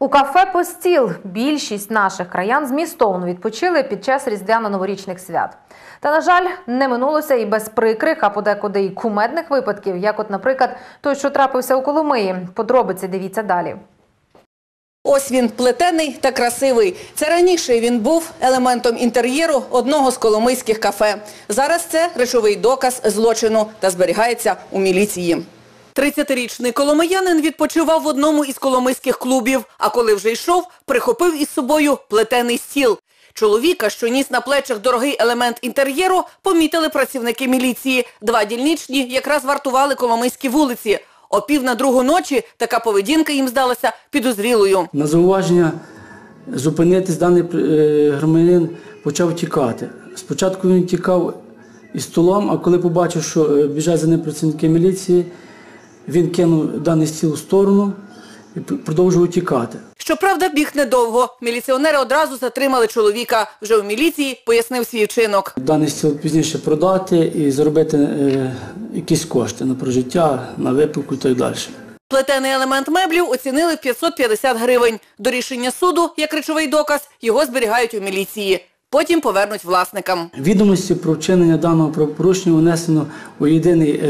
У кафе «Постіл» більшість наших краян змістовно відпочили під час різдвяно-новорічних свят. Та, на жаль, не минулося і без прикрих, а подекуди і кумедних випадків, як от, наприклад, той, що трапився у Коломиї. Подробиці дивіться далі. Ось він плетений та красивий. Це раніше він був елементом інтер'єру одного з коломийських кафе. Зараз це речовий доказ злочину та зберігається у міліції. 30-річний коломиянин відпочивав в одному із коломийських клубів, а коли вже йшов, прихопив із собою плетений стіл. Чоловіка, що ніс на плечах дорогий елемент інтер'єру, помітили працівники міліції. Два дільничні якраз вартували коломийські вулиці. О пів на другу ночі така поведінка їм здалася підозрілою. На зауваження зупинитись даний е, громадянин почав тікати. Спочатку він тікав із столом, а коли побачив, що е, біжать за ним працівники міліції, він кинув даний стіл в сторону і продовжував тікати. Щоправда, біг недовго. Міліціонери одразу затримали чоловіка. Вже у міліції пояснив свій вчинок. Даний стіл пізніше продати і заробити е, якісь кошти на прожиття, на випивку і так далі. Плетений елемент меблів оцінили в 550 гривень. До рішення суду, як речовий доказ, його зберігають у міліції. Потім повернуть власникам. Відомості про вчинення даного правопорушення внесено у єдиний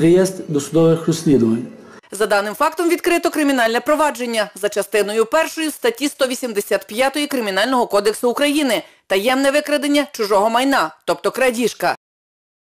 реєстр досудових розслідувань. За даним фактом відкрито кримінальне провадження за частиною першої статті 185 Кримінального кодексу України – таємне викрадення чужого майна, тобто крадіжка.